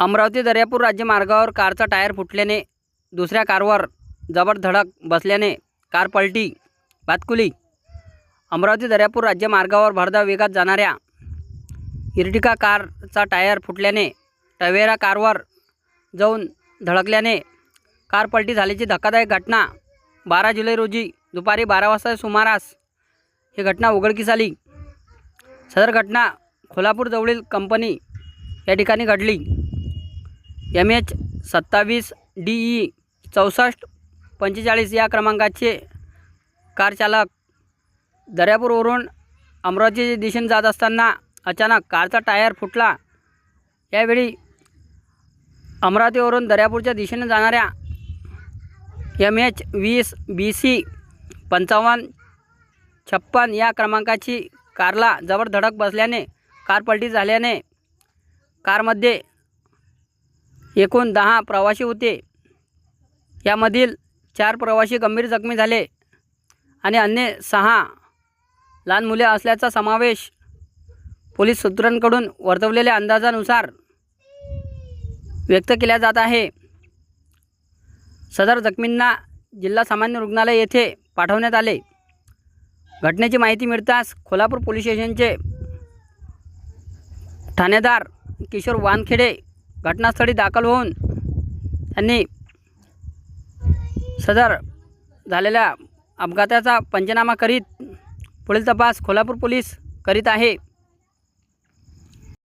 अमरावती दर्यापूर राज्य मार्गावर कारचा टायर फुटल्याने दुसऱ्या कारवर जबर धडक बसल्याने कार पलटी भातकुली अमरावती दर्यापूर राज्य मार्गावर भरधाव वेगात जाणाऱ्या इर्टिका कारचा टायर फुटल्याने टवेरा कारवर जाऊन धडकल्याने कार पलटी झाल्याची धक्कादायक घटना. बारा जुलै रोजी दुपारी बारा वाजता सुमारास ही घटना उघडकीस आली. सदर घटना कोल्हापूरजवळील कंपनी या ठिकाणी घडली. एम एच सत्तावीस डी ई चौसष्ट पंचेचाळीस या क्रमांकाचे कार चालक दर्यापूरवरून अमरावतीच्या दिशेने जात असताना अचानक कारचा टायर फुटला. यावेळी अमरावतीवरून दर्यापूरच्या दिशेने जाणाऱ्या एम एच वीस बी सी पंचावन्न छप्पन या क्रमांकाची कारला जबर धडक बसल्याने कार पलटी झाल्याने कारमध्ये एकूण दहा प्रवासी होते. यामधील चार प्रवासी गंभीर जखमी झाले आणि अन्य सहा लहान मुले असल्याचा समावेश पोलीस सूत्रांकडून वर्तवलेल्या अंदाजानुसार व्यक्त केला जात आहे. सदर जखमींना जिल्हा सामान्य रुग्णालय येथे पाठवण्यात आले. घटनेची माहिती मिळताच कोल्हापूर पोलीस स्टेशनचे ठाणेदार किशोर वानखेडे घटनास्थळी दाखल होऊन त्यांनी सदर झालेल्या अपघाताचा पंचनामा करीत पुढील तपास कोल्हापूर पोलीस करीत आहे.